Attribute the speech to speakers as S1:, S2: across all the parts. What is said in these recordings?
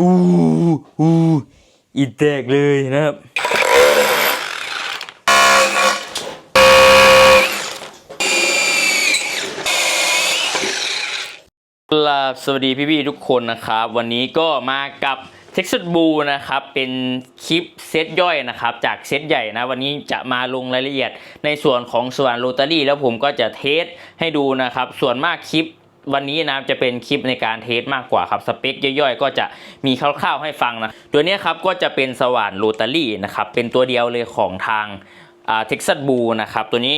S1: อู้อู้อีแตกเลยนะครับกราสวัสดีพี่ๆทุกคนนะครับ วันนี้ก็มากับ Texas b l u นะครับ เป็นคลิปเซตย่อยนะครับ จากเซตใหญ่นะ วันนี้จะมาลงรายละเอียดในส่วนของสว่านโรตารี่แล้วผมก็จะเทสให้ดูนะครับ ส่วนมากคลิป วันนี้นะจะเป็นคลิปในการเทสมากกว่าครับ สเปคย่อยๆ ก็จะมีคร่าวๆให้ฟังนะ ตัวนี้ครับก็จะเป็นสว่านโรตารี่นะครับ เป็นตัวเดียวเลยของทางเท็กซัสบูนะครับ ตัวนี้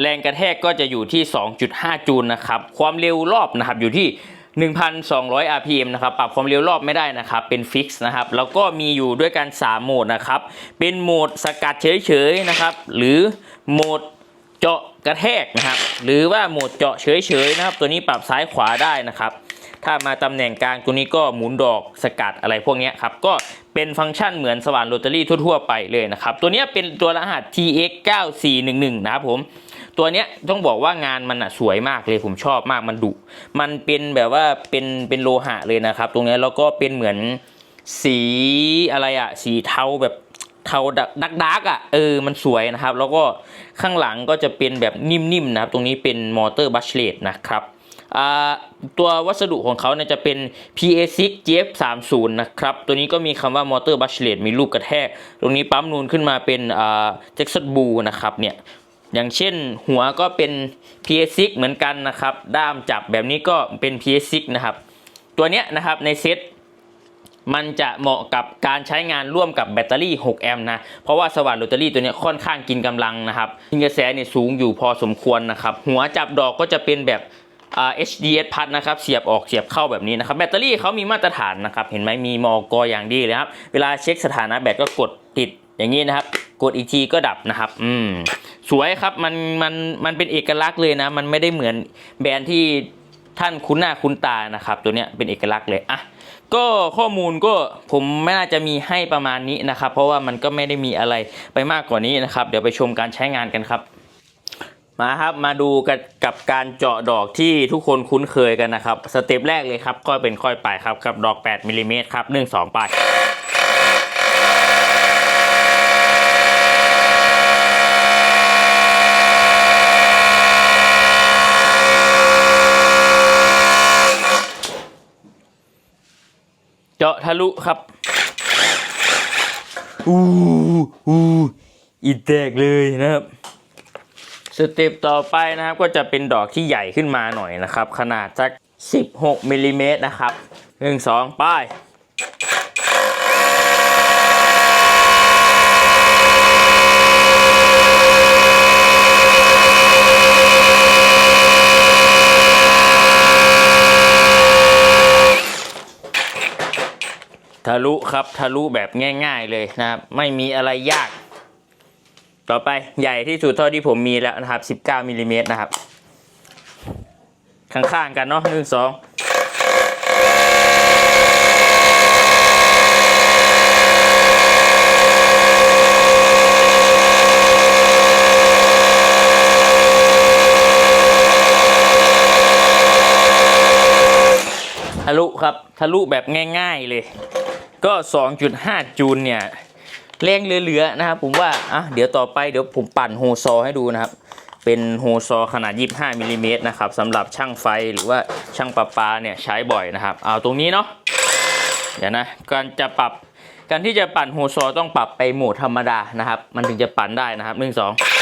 S1: แรงกระแทกก็จะอยู่ที่ 2.5 จูลนะครับ ความเร็วรอบนะครับอยู่ที่ 1,200 rpm นะครับ ปรับความเร็วรอบไม่ได้นะครับ เป็นฟิกซ์นะครับ แล้วก็มีอยู่ด้วยกัน 3 โหมดนะครับ เป็นโหมดสกัดเฉยๆนะครับ หรือโหมด เจาะกระแทกนะครับ หรือว่าโหมดเจาะเฉยๆนะครับ ตัวนี้ปรับซ้ายขวาได้นะครับ ถ้ามาตำแหน่งกลางตัวนี้ก็หมุนดอกสกัดอะไรพวกนี้ครับ ก็เป็นฟังก์ชันเหมือนสว่านโรตารี่ทั่วๆไปเลยนะครับ ตัวนี้เป็นตัวรหัส TX 9411นะครับผมตัวเนี้ยต้องบอกว่างานมันอะสวยมากเลยผมชอบมากมันดุมันเป็นแบบว่าเป็นเป็นโลหะเลยนะครับ ตรงนี้แล้วก็เป็นเหมือนสีอะไรอะสีเทาแบบ เทาดักดักๆอะเออมันสวยนะครับ แล้วก็ข้างหลังก็จะเป็นแบบนิ่มๆนะครับ ตรงนี้เป็นมอเตอร์บัชเลตนะครับตัววัสดุของเขาเนี่ยจะเป็น PA6 GF30 นะครับ ตัวนี้ก็มีคำว่ามอเตอร์บัชเลตมีลูกกระแทก ตรงนี้ปั๊มนูนขึ้นมาเป็นอ่า Texas Blue นะครับเนี่ยอย่างเช่นหัวก็เป็น PA6 เหมือนกันนะครับ ด้ามจับแบบนี้ก็เป็น PA6 นะครับ ตัวเนี้ยนะครับในเซ็ต มันจะเหมาะกับการใช้งานร่วมกับแบตเตอรี่ 6 แอมป์นะ เพราะว่าสว่านโรตารี่ตัวนี้ค่อนข้างกินกำลังนะครับกินกระแสเนี่ยสูงอยู่พอสมควรนะครับ หัวจับดอกก็จะเป็นแบบอ่า HDS พัดนะครับเสียบออกเสียบเข้าแบบนี้นะครับแบตเตอรี่เขามีมาตรฐานนะครับเห็นไหมมีมอกออย่างดีเลยครับเวลาเช็คสถานะแบตก็กดติดอย่างนี้นะครับ กดอีกทีก็ดับนะครับอืมสวยครับมันมันมันเป็นเอกลักษณ์เลยนะ มันไม่ได้เหมือนแบรนด์ที่ท่านคุ้นหน้าคุ้นตานะครับ ตัวเนี้ยเป็นเอกลักษณ์เลยอะ ก็ข้อมูลก็ผมไม่น่าจะมีให้ประมาณนี้นะครับ เพราะว่ามันก็ไม่ได้มีอะไรไปมากกว่านี้นะครับ เดี๋ยวไปชมการใช้งานกันครับ มาครับมาดูกับกับการเจาะดอกที่ทุกคนคุ้นเคยกันนะครับ สเต็ปแรกเลยครับก็เป็นค่อยไปครับกับดอก 8มิลลิเมตรครับ1 2ไป เจาะทะลุครับ อู้อู้อีแตกเลยนะครับ สเต็ปต่อไปนะครับ ก็จะเป็นดอกที่ใหญ่ขึ้นมาหน่อยนะครับ ขนาดสัก 16มิลลิเมตรนะครับหนึ่งสองไป้ ลุครับทะลุแบบง่ายๆเลยนะครับ ไม่มีอะไรยาก ต่อไปใหญ่ที่สุดเท่าที่ผมมีแล้วนะครับ 19มิลลิเมตรนะครับ ข้างๆกันเนาะหนึ่งสองทะลุครับ ทะลุแบบง่าย ๆ เลย ก็ 2.5 จูลเนี่ยเร่งเหลือๆนะครับผมว่าอะเดี๋ยวต่อไปเดี๋ยวผมปั่นโฮซอให้ดูนะครับ เป็นโฮซอขนาด 25มิลิเมตรนะครับสำหรับช่างไฟหรือว่าช่างประปาเนี่ยใช้บ่อยนะครับ เอาตรงนี้เนาะเดี๋ยวนะการจะปรับการที่จะปั่นโฮซอต้องปรับไปโหมดธรรมดานะครับ มันถึงจะปั่นได้นะครับ 1 2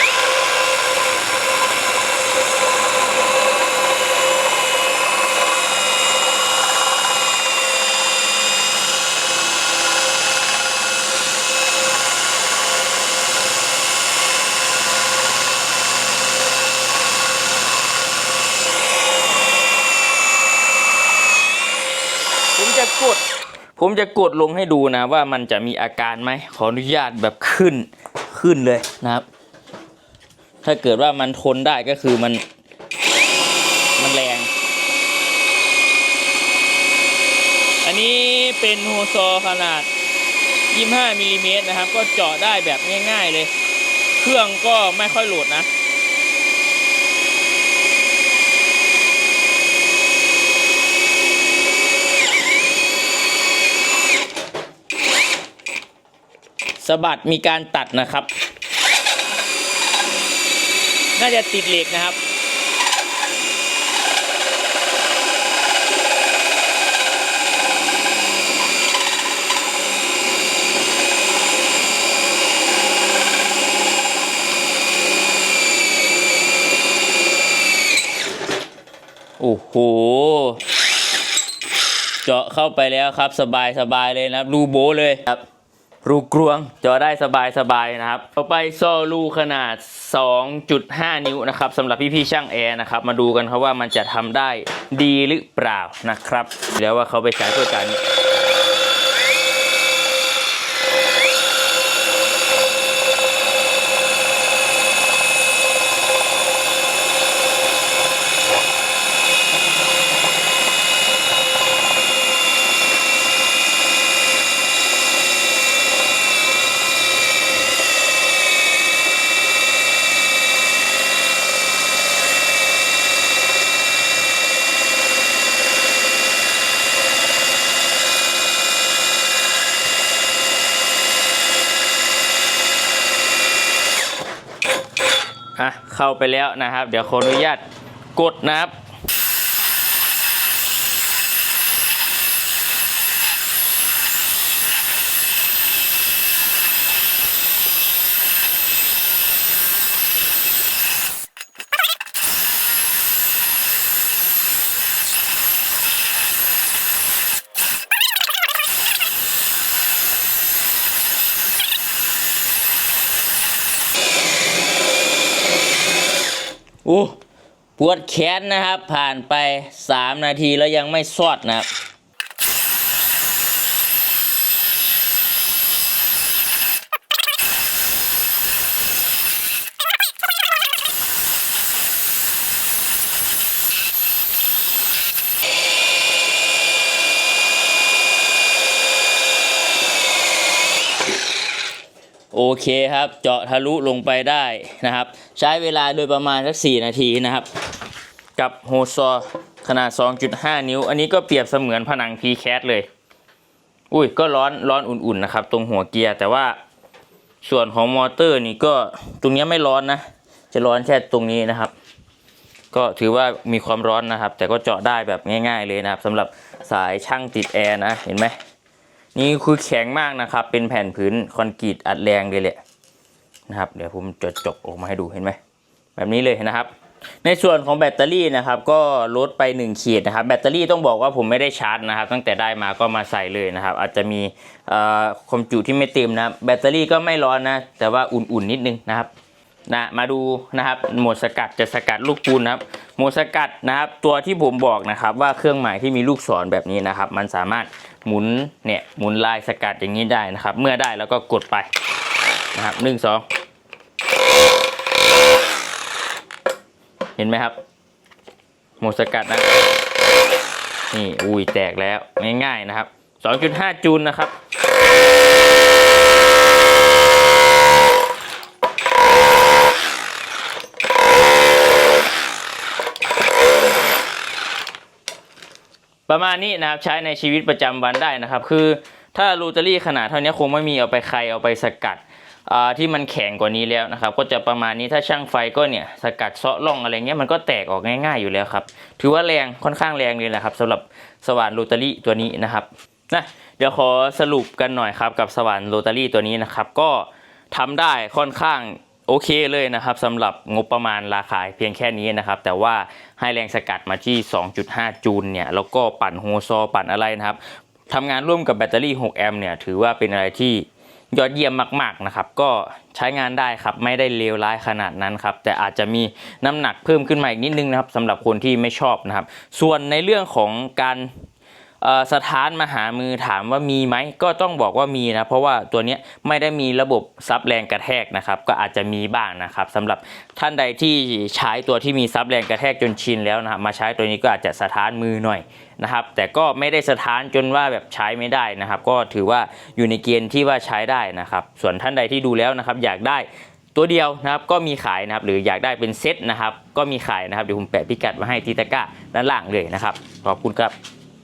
S1: กด ผมจะกดลงให้ดูนะว่ามันจะมีอาการไหมขออนุญาตแบบขึ้นขึ้นเลยนะครับ ถ้าเกิดว่ามันทนได้ก็คือมันมันแรง อันนี้เป็นโฮโซขนาด 25มิลลิเมตรนะครับ ก็เจาะได้แบบง่าย ๆเลย เครื่องก็ไม่ค่อยโหลดนะ สะบัดมีการตัดนะครับ น่าจะติดเหล็กนะครับโอ้โห เจาะเข้าไปแล้วครับสบายสบายเลยนะครับรูโบเลยครับ รูกรวงจาะได้สบายสบายนะครับ ต่อไปโซลูขนาด 2.5 นิ้วนะครับสำหรับพี่ๆช่างแอร์นะครับ มาดูกันครับว่ามันจะทำได้ดีหรือเปล่านะครับ แล้วว่าเขาไปใช้เพื่อการ อะเข้าไปแล้วนะครับ เดี๋ยวขออนุญาตกดนะครับ โอ้ปวดแขนนะครับ ผ่านไป 3 นาทีแล้วยังไม่สอดนะครับ โอเคครับ เจาะทะลุลงไปได้นะครับ ใช้เวลาโดยประมาณสัก 4 นาทีนะครับ กับโฮซอขนาด 2.5 นิ้ว อันนี้ก็เปรียบเสมือนผนัง p c a t เลย อุ้ยก็ร้อนร้อนอุ่นๆนะครับ ตรงหัวเกียร์ แต่ว่าส่วนของมอเตอร์นี่ก็ตรงนี้ไม่ร้อนนะ จะร้อนแค่ตรงนี้นะครับ ก็ถือว่ามีความร้อนนะครับ แต่ก็เจาะได้แบบง่าย ๆ เลยนะครับสำหรับสายช่างติดแอร์นะเห็นไหม นี่คือแข็งมากนะครับ เป็นแผ่นพื้นคอนกรีตอัดแรงเลยแหละนะครับ เดี๋ยวผมจะจกออกมาให้ดูเห็นไหมแบบนี้เลยนะครับ ในส่วนของแบตเตอรี่นะครับก็ลดไป1ขีดนะครับ แบตเตอรี่ต้องบอกว่าผมไม่ได้ชาร์จนะครับ ตั้งแต่ได้มาก็มาใส่เลยนะครับ อาจจะมีความจุที่ไม่เต็มนะแบตเตอรี่ก็ไม่ร้อนนะแต่ว่าอุ่นๆนิดนึงนะครับ นะมาดูนะครับโหมดสกัดจะสกัดลูกปูนนะครับโหมดสกัดนะครับ ตัวที่ผมบอกนะครับว่าเครื่องหมายที่มีลูกศรแบบนี้นะครับ มันสามารถหมุนเนี่ยหมุนลายสกัดอย่างนี้ได้นะครับ เมื่อได้แล้วก็กดไปนะครับหนึ่งสองเห็นไหมครับโหมดสกัดนะนี่อุ้ยแตกแล้วง่ายๆนะครับ 2.5 จูลนะครับ ประมาณนี้นะครับใช้ในชีวิตประจำวันได้นะครับ คือถ้ารูตารี่ขนาดเท่านี้คงไม่มีเอาไปใครเอาไปสกัดที่มันแข็งกว่านี้แล้วนะครับ ก็จะประมาณนี้ถ้าช่างไฟก็เนี่ยสกัดเซาะร่องอะไรเงี้ยมันก็แตกออกง่ายๆอยู่แล้วครับ ถือว่าแรงค่อนข้างแรงเลยแหละครับสำหรับสว่านโรตารี่ตัวนี้นะครับนะเดี๋ยวขอสรุปกันหน่อยครับกับสว่านโรตารี่ตัวนี้นะครับ ก็ทำได้ค่อนข้าง โอเคเลยนะครับสำหรับงบประมาณราคาเพียงแค่นี้นะครับ แต่ว่าให้แรงสกัดมาที่ 2.5 จูลเนี่ยแล้วก็ปั่นโฮซอปั่นอะไรนะครับทำงานร่วมกับแบตเตอรี่ 6 แอมป์เนี่ยถือว่าเป็นอะไรที่ยอดเยี่ยมมากๆนะครับ ก็ใช้งานได้ครับ ไม่ได้เลวร้ายขนาดนั้นครับ แต่อาจจะมีน้ำหนักเพิ่มขึ้นมาอีกนิดนึงนะครับสำหรับคนที่ไม่ชอบนะครับ ส่วนในเรื่องของการ สถานมาหามือถามว่ามีไหมก็ต้องบอกว่ามีนะเพราะว่าตัวนี้ไม่ได้มีระบบซับแรงกระแทกนะครับ ก็อาจจะมีบ้างนะครับสำหรับท่านใดที่ใช้ตัวที่มีซับแรงกระแทกจนชินแล้วนะครับมาใช้ตัวนี้ก็อาจจะสถานมือหน่อยนะครับ แต่ก็ไม่ได้สถานจนว่าแบบใช้ไม่ได้นะครับ ก็ถือว่าอยู่ในเกณฑ์ที่ว่าใช้ได้นะครับ ส่วนท่านใดที่ดูแล้วนะครับอยากได้ตัวเดียวนะครับก็มีขายนะครับหรืออยากได้เป็นเซตนะครับ ก็มีขายนะครับเดี๋ยวผมแปะพิกัดมาให้ทีตะก้าด้านล่างเลยนะครับขอบคุณครับ